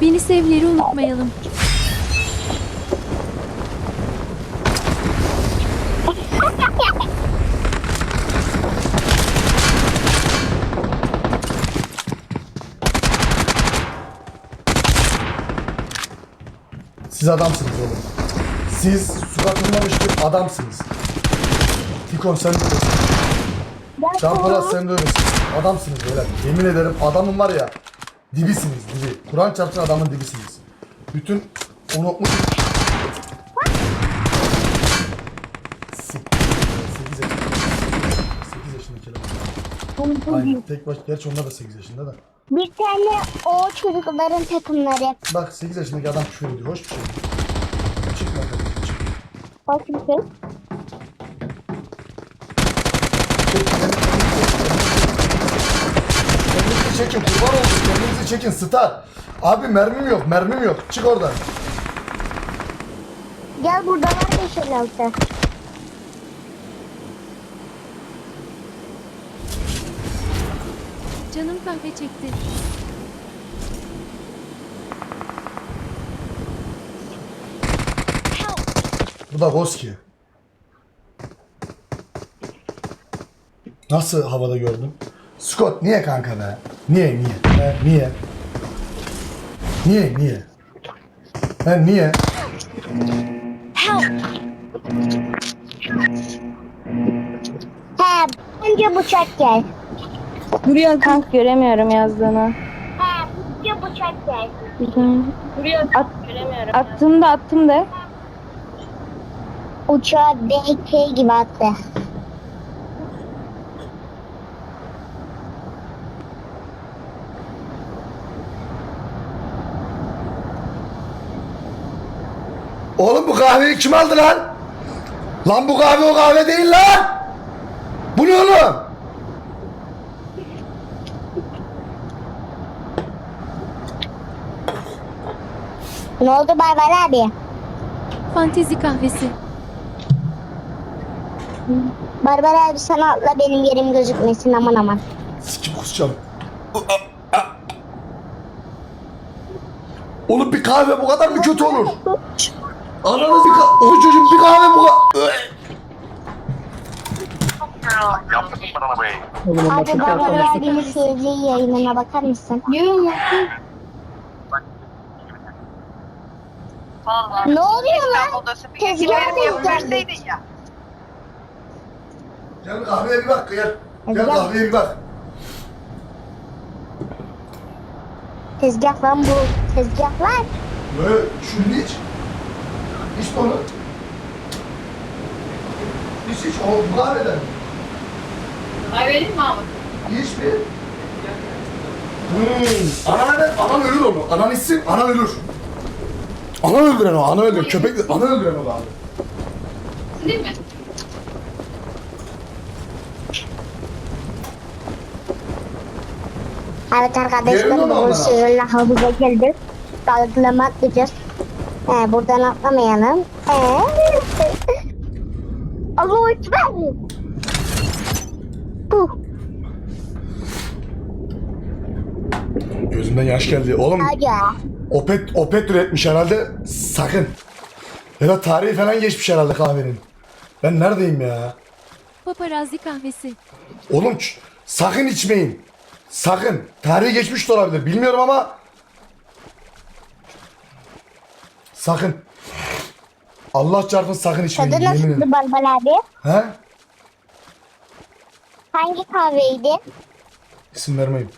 Beni sevleri unutmayalım. Siz adamsınız oğlum. Siz suratılmamış bir adamsınız. Tikon sen de öylesin. Can Polat sen de öylesin. Adamsınız beyler. Yemin ederim adamın var ya dibisiniz dibi. Kur'an çarpsın adamın dibisiniz. Bütün onu okumuş. 8 yaşında. 8 yaşındaki adam. Aynen tek baş. Gerçi onlar da 8 yaşında da. Bir tane o çocukların takımları. Bak 8 yaşındaki adam küfür ediyor. Hoş bir şey. Çıkma kardeşim çık. Bakın kız. Çek, kendinizi Kendinizi çekin kurban olsun kendinizi çekin star. Abi mermim yok mermim yok çık oradan. Gel burada var 556. Canım kahve çekti. Bu da Goski. Nasıl havada gördün? Scott niye kanka be? Niye niye? He, niye? Niye niye? He, niye? He, önce bıçak gel. Buraya kank göremiyorum yazdığını. He, önce bıçak gel. Buraya at, göremiyorum. Attım da attım da. Uçağı DK gibi attı. Oğlum bu kahveyi kim aldı lan? Lan bu kahve o kahve değil lan! Bu ne oğlum? Ne oldu Barbar abi? Fantezi kahvesi. Barbar abi sana atla benim yerim gözükmesin aman aman. Sikim kusacağım. Oğlum bir kahve bu kadar mı kötü olur? Ananız bir kahve... O çocuğun bir kahve bu. Yaptın mı bana be? Abi Barbar abinin sevdiği yayınına bakar mısın? Vallahi. Ne oluyor lan? İstanbul'da süpürge Tezgah denk yapıverseydin ya. Gel kahveye bir bak gel. Gel Gel. kahveye bir bak. Tezgah lan bu. Tezgah lan. Böyle şunu iç. İç onu. İç iç. O. Ay vereyim mi abi? İç bir. Hmm. Anan evet, anan ölür onu. Anan içsin, anan ölür. Ana öldüren o, ana öldüren. Köpek, ana öldüren o abi. Değil mi? Evet arkadaşlar bu sizinle havuza geldik. Balıklama atlayacağız. He, buradan atlamayalım. Ee, Allahu Ekber. Puh. Gözümden yaş geldi. Oğlum ya. opet, opet üretmiş herhalde. Sakın. Ya da tarihi falan geçmiş herhalde kahvenin. Ben neredeyim ya? Paparazzi kahvesi. Oğlum ç- sakın içmeyin. Sakın. Tarihi geçmiş de olabilir. Bilmiyorum ama sakın. Allah çarpın sakın içmeyin. Tadı Yemin nasıldı ederim. Barbar abi? He? Hangi kahveydi? İsim vermeyeyim.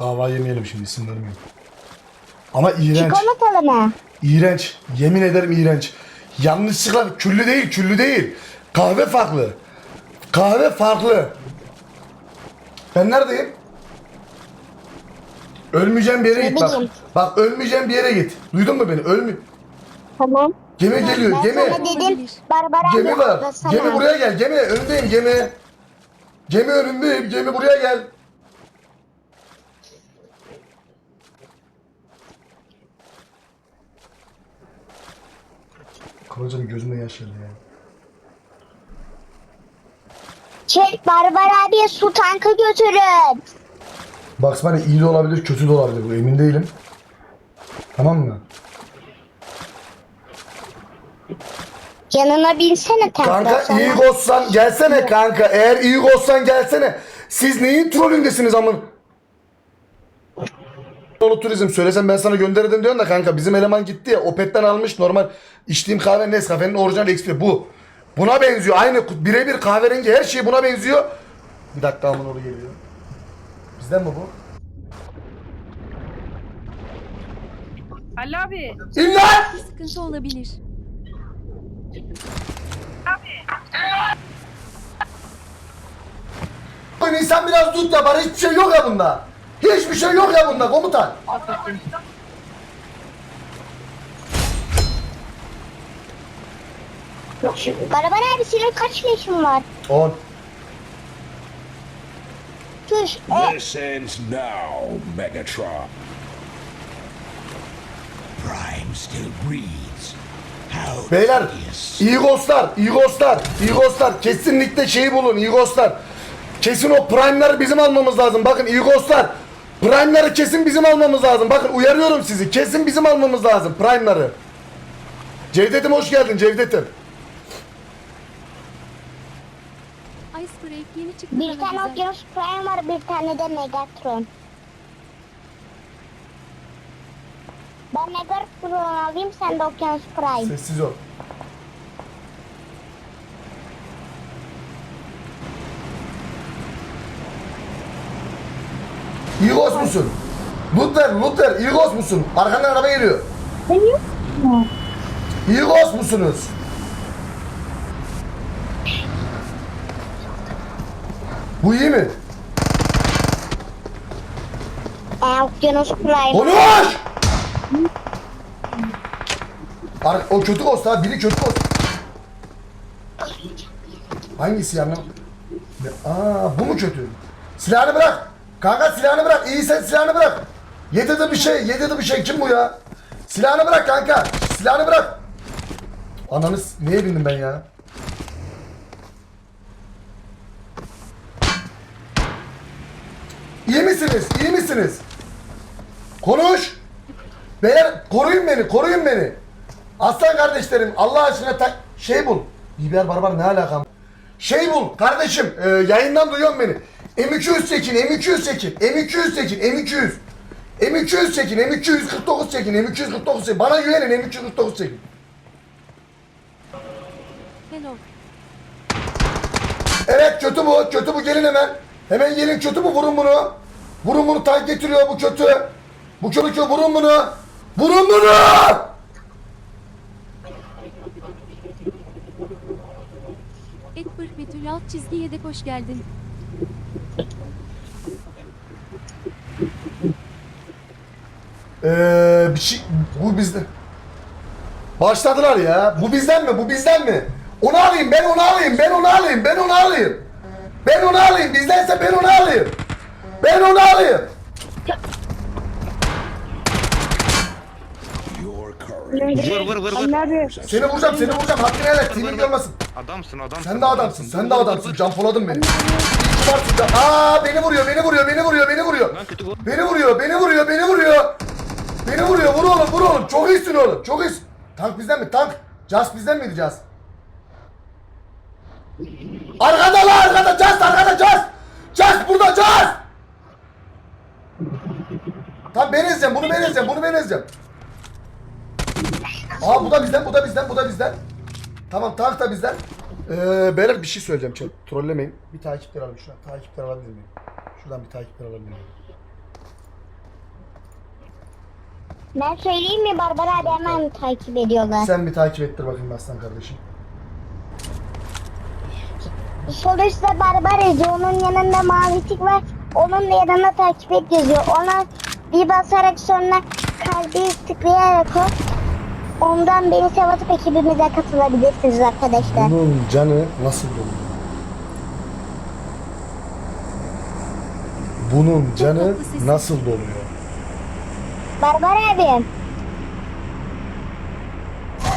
Dava yemeyelim şimdi isim vermeyeyim. Ama iğrenç. Çikolatalı mı? İğrenç. Yemin ederim iğrenç. Yanlışlıkla küllü değil, küllü değil. Kahve farklı. Kahve farklı. Ben neredeyim? Ölmeyeceğim bir yere Ne git bak. bileyim. Bak ölmeyeceğim bir yere git. Duydun mu beni? Ölmü. Tamam. Gemi geliyor, Ben gemi. sana dedim Barbar abi Gemi var. atlasana. Gemi buraya gel. Gemi önündeyim gemi. Gemi önündeyim. Gemi buraya gel. Kıvılcım gözümde yaş geldi ya. Çek, Şey, Barbar abiye su tankı götürün. Bugs Bunny iyi de olabilir, kötü de olabilir. Bu emin değilim. Tamam mı? Yanına binsene Kanka templasana. iyi ghostsan gelsene kanka. Eğer iyi ghostsan gelsene. Siz neyin trollündesiniz amın? Dolu turizm söylesem ben sana gönderirdim diyorsun da kanka bizim eleman gitti ya Opet'ten almış normal içtiğim kahve Nescafe'nin orijinal XP bu. Buna benziyor aynı birebir kahverengi her şey buna benziyor. Bir dakika amın oraya geliyor. Bizden mi bu? Ali abi. İn lan! Bir sıkıntı olabilir. Bugün insan biraz tut da bari hiçbir şey yok ya bunda. Hiçbir şey yok ya bunda komutan. Barbar abi senin kaç leşin var? 10. E, This ends now, Megatron. Prime still breathes. How Beyler. Eagos'lar, Eagos'lar, Eagos'lar kesinlikle şeyi bulun Eagos'lar. Kesin o Prime'ları bizim almamız lazım. Bakın Eagos'lar, Prime'ları kesin bizim almamız lazım. Bakın uyarıyorum sizi. Kesin bizim almamız lazım Prime'ları. Cevdet'im hoş geldin Cevdet'im. Çıktı bir tane güzel. Optimus Prime var bir tane de Megatron. Ben Megatron alayım sen de Optimus Prime. Sessiz ol. Eagos musun? Luther, Luther, Eagos musun? Arkandan araba geliyor. Eagos musunuz? Bu iyi mi? E, Optimus Prime. Konuş! Ar- o kötü ghost ha. Biri kötü ghost. Hangisi yani? Aa bu mu kötü? Silahını bırak. Kanka silahını bırak. İyi sen silahını bırak. Yedi bir şey. Yedi bir şey. Kim bu ya? Silahını bırak kanka. Silahını bırak. Ananı s- neye bindim ben ya? İyi misiniz? Konuş. Beyler koruyun beni, koruyun beni. Aslan kardeşlerim Allah aşkına ta- şey bul. Biber barbar ne alakam? Şey bul kardeşim e, yayından duyuyorsun beni. M200 çekin, M200 çekin, M200 çekin, M200. M200 çekin, M249 çekin, M249 çekin. Bana güvenin M249 çekin. Hello. Evet kötü bu, kötü bu gelin hemen. Hemen gelin kötü bu vurun bunu. Vurun bunu tank getiriyor bu kötü. Bu kötü vurun bunu. Vurun bunu. Edward Betül alt çizgi yedek hoş geldin. Ee, bir şey bu bizden. Başladılar ya. Bu bizden mi? Bu bizden mi? Onu alayım, ben onu alayım, ben onu alayım, ben onu alayım. Ben onu alayım, bizdense ben onu alayım. Ben onu alayım. Vur vur vur vur. Abi. Seni vuracağım, seni vuracağım. Hakkını helal et. Team'in görmesin. Adamsın adamsın. Sen de adamsın, sen de adamsın. İyi ki varsın Can- Aa beni vuruyor, beni vuruyor, beni vuruyor, beni vuruyor. Lan kötü vur. Beni vuruyor, beni vuruyor, beni vuruyor. Beni vuruyor, vur oğlum, vur oğlum. Çok iyisin oğlum, çok iyisin. Tank bizden mi? Tank. Just bizden miydi Just? Arkada lan, arkada Just, arkada Just. Just burada Just. Tamam ben ezeceğim, bunu ben ezeceğim, bunu ben ezeceğim. Aa bu da bizden, bu da bizden, bu da bizden. Tamam tank da bizden. Ee, beyler bir şey söyleyeceğim chat. Trollemeyin. Bir takipler alalım şuradan. Takipler alabilir miyim? Şuradan bir takipler alabilir miyim? Ben söyleyeyim mi Barbar abi hemen takip ediyorlar. Sen bir takip ettir bakayım aslan kardeşim. Sol üstte Barbar yazıyor. Onun yanında mavi tik var. Onun yanına takip et yazıyor. Ona bir basarak sonra kalbi tıklayarak o. Ondan beni sevatıp ekibimize katılabilirsiniz arkadaşlar. Bunun canı nasıl doluyor? Bunun canı nasıl doluyor? Barbar abi.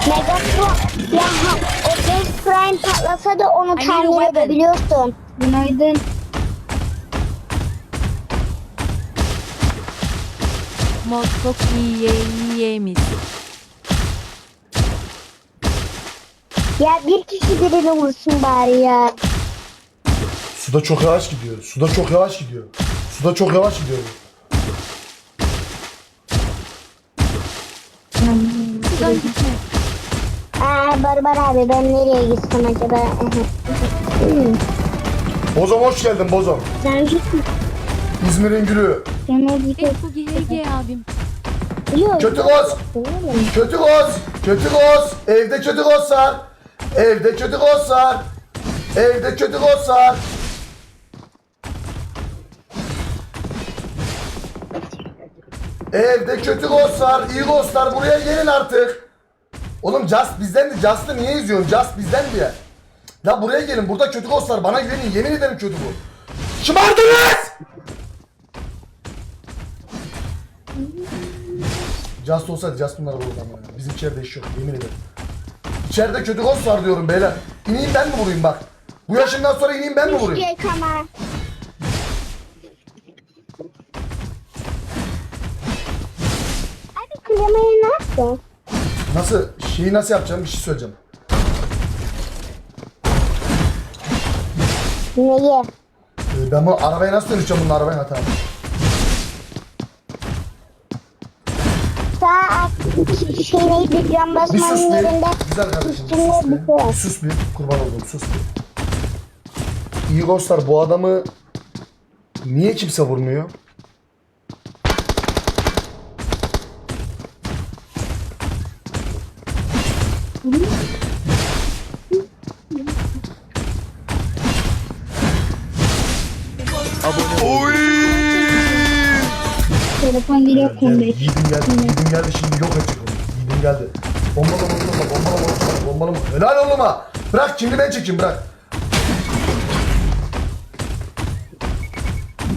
Megatron ya ha, o Death Prime patlasa da onu tamir edebiliyorsun. Günaydın. Mod çok iyi iyiymiş. Ya bir kişi birini vursun bari ya. Suda çok yavaş gidiyor. Suda çok yavaş gidiyor. Suda çok yavaş gidiyor. Sudan gitme. Aa Barbar abi ben nereye gitsem acaba? Bozom hoş geldin Bozom. Sen gitme. İzmir'in gülü. Et bu GG abim. Yok. Kötü koz. Kötü koz. Kötü koz. Evde kötü koz var. Evde kötü koz var. Evde kötü koz var. Evde kötü var. İyi ghostlar buraya gelin artık. Oğlum Just bizden de Just'ı niye izliyorsun? Just bizden diye. Ya buraya gelin. Burada kötü ghostlar. Bana güvenin. Yemin ederim kötü bu. Şımardınız! Just olsaydı Just bunları vururdu ama. Bizim içeride iş yok yemin ederim. İçeride kötü ghost var diyorum beyler. İneyim ben mi vurayım bak. Bu yaşımdan sonra ineyim ben mi vurayım? Gel kama. Abi klimayı yaptın? Nasıl şeyi nasıl yapacağım bir şey söyleyeceğim. Neyi? Ee, ben bu arabaya nasıl dönüşeceğim bunun arabaya hata. Sağ şey neydi cam Bir sus basmanın bir. yerinde Güzel kardeşim bir üstünde sus bir bir. şey sus bir. Kurban oldum sus bir. İyi ghostlar bu adamı niye kimse vurmuyor? Oy! Telefon geliyor Gel, yiğidim geldi, yiğidim geldi şimdi yok edecek onu. Yiğidim geldi. Bombalama, bombalama, bombalama, bombalama, bombalama. Helal oğluma. Bırak şimdi ben çekeyim bırak.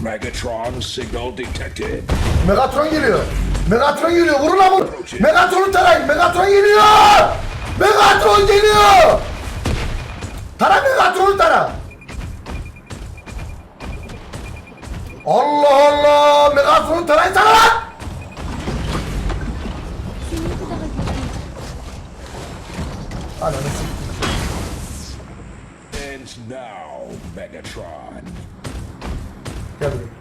Megatron signal detected. Megatron geliyor. Megatron geliyor. Vurun lan bunu. Megatron'u tarayın. Megatron geliyor. Megatron geliyor. Tara Megatron'u tara. Allah Allah. Megatron'u tarayın tara lan. Ananı. Ends now, Megatron. Gel buraya.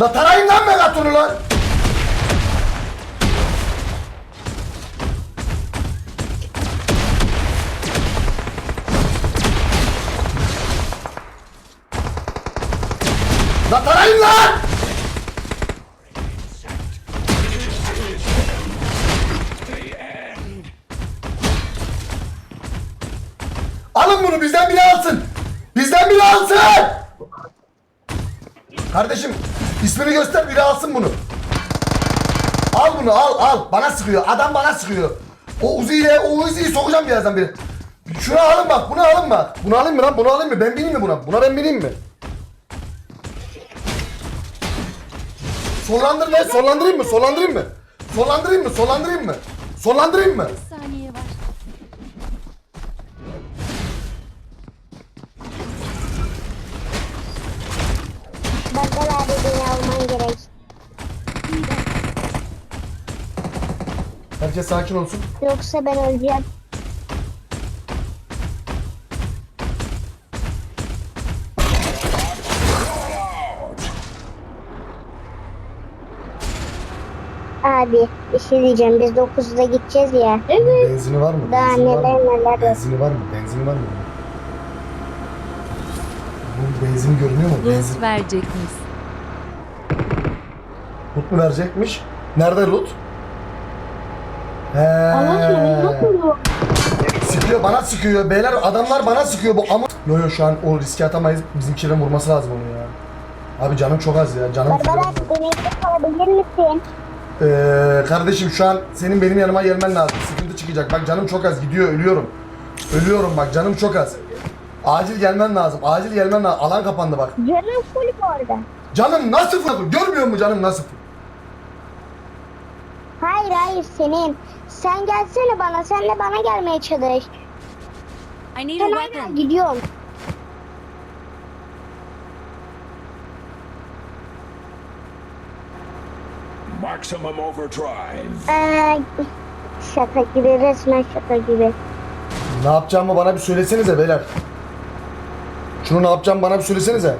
La tarayın lan Megatron'u lan. La tarayın lan. Alın bunu bizden biri alsın. Bizden biri alsın. Kardeşim ismini göster biri alsın bunu. Al bunu al al. Bana sıkıyor. Adam bana sıkıyor. O Uzi'yle o Uzi'yi sokacağım birazdan biri. Şunu alın bak. Bunu alın bak. Bunu alayım mı lan? Bunu alayım mı? Ben bineyim mi buna? Buna ben bineyim mi? Sollandır ne? Sollandırayım mı? Sollandırayım mı? Sollandırayım mı? Sollandırayım mı? Sollandırayım mı? Bir saniye var. Barbar abi beni alman gerek. Herkes sakin olsun. Yoksa ben öleceğim. Abi bir şey diyeceğim biz 9'da gideceğiz ya. Benzini var mı? Daha Benzini var neler mı? neler. Benzini var mı? Benzini var mı? Bu benzin görünüyor mu? Benzin. Loot verecekmiş. Loot mu verecekmiş? Nerede loot? He. Sıkıyor bana sıkıyor. Beyler adamlar bana sıkıyor bu ama. Yo yo şu an o riske atamayız. Bizimkilerin vurması lazım onu ya. Abi canım çok az ya. Canım Barbar abi beni kalabilir misin? Ee, kardeşim şu an senin benim yanıma gelmen lazım. Sıkıntı çıkacak. Bak canım çok az gidiyor ölüyorum. Ölüyorum bak canım çok az. Acil gelmen lazım. Acil gelmen lazım. Alan kapandı bak. Canım full bu arada. Canım nasıl full? Görmüyor musun canım nasıl full? Hayır hayır senin. Sen gelsene bana. Sen de bana gelmeye çalış. I need a hala weapon. gidiyorsun. Maximum overdrive. Ee, şaka gibi resmen şaka gibi. Ne yapacağımı bana bir söylesenize beyler. Şunu ne yapacağımı bana bir söylesenize.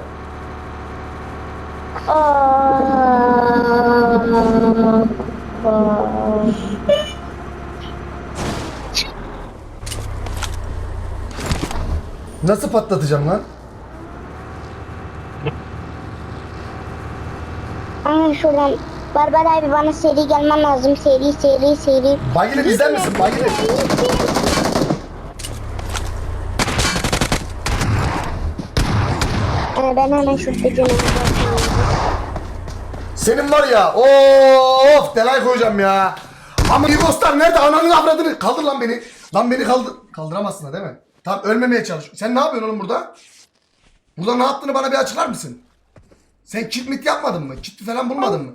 Nasıl patlatacağım lan? Aa şuradan Barbar abi bana seri gelmen lazım. Seri seri seri. Bagili bizden misin? Bagili. Ee, ben hemen şu gücünü Senin var ya of delay koyacağım ya. Ama Gostar nerede ananın avradını kaldır lan beni. Lan beni kaldır. Kaldıramazsın ha değil mi? Tamam ölmemeye çalış. Sen ne yapıyorsun oğlum burada? Burada ne yaptığını bana bir açıklar mısın? Sen kit mit yapmadın mı? Kit falan bulmadın mı?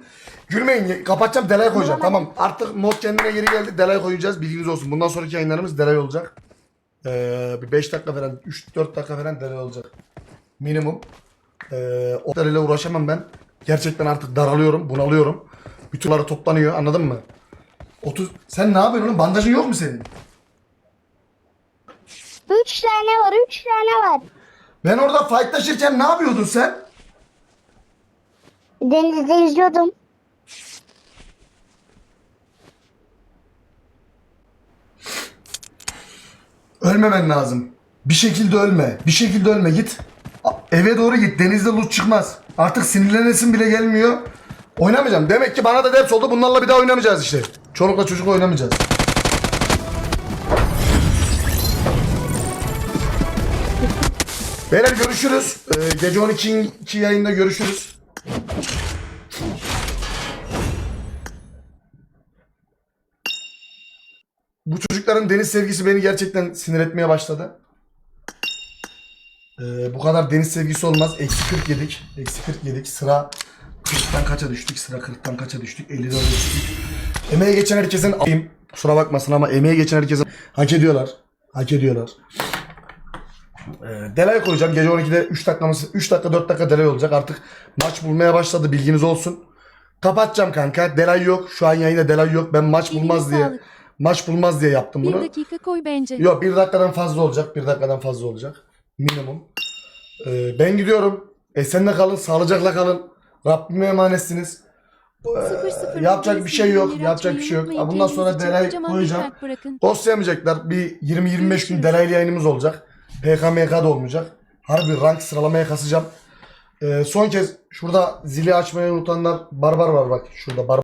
Gülmeyin kapatacağım delay koyacağım tamam. Artık mod kendine geri geldi delay koyacağız bilginiz olsun. Bundan sonraki yayınlarımız delay olacak. Ee, bir 5 dakika falan 3-4 dakika falan delay olacak. Minimum. Ee, o ile uğraşamam ben. Gerçekten artık daralıyorum, bunalıyorum. Bütün bunları toplanıyor anladın mı? 30 Sen ne yapıyorsun oğlum? Bandajın yok mu senin? Üç tane var, üç tane var. Ben orada fightlaşırken ne yapıyordun sen? Denizde yüzüyordum. Ölmemen lazım. Bir şekilde ölme. Bir şekilde ölme git. Eve doğru git. Denizde loot çıkmaz. Artık sinirlenesin bile gelmiyor. Oynamayacağım. Demek ki bana da ders oldu. Bunlarla bir daha oynamayacağız işte. Çolukla çocukla oynamayacağız. Beyler görüşürüz. Ee, gece 12. yayında görüşürüz. Bu çocukların deniz sevgisi beni gerçekten sinir etmeye başladı. Ee, bu kadar deniz sevgisi olmaz. Eksi 40 yedik. Eksi 40 yedik. Sıra 40'tan kaça düştük? Sıra 40'tan kaça düştük? 54'e düştük. Emeğe geçen herkesin alayım. Kusura bakmasın ama emeğe geçen herkesin hak ediyorlar. Hak ediyorlar. Ee, delay koyacağım. Gece 12'de 3 dakika 3 dakika 4 dakika delay olacak. Artık maç bulmaya başladı. Bilginiz olsun. Kapatacağım kanka. Delay yok. Şu an yayında delay yok. Ben maç bulmaz diye sağlık. Maç bulmaz diye yaptım Bir bunu. dakika koy bence. Yok bir dakikadan fazla olacak. Bir dakikadan fazla olacak. Minimum. Ee, ben gidiyorum. Esenle kalın. Sağlıcakla kalın. Rabbime emanetsiniz. Sıfır sıfır yapacak bir şey yok, yapacak bir şey yok. Bundan sonra delay bir koyacağım. Ghostlayamayacaklar. Bir 20-25 gün delaylı yayınımız olacak. PKMK da olmayacak. Harbi rank sıralamaya kasacağım. Ee, son kez şurada zili açmayı unutanlar barbar var bak. Şurada barbar.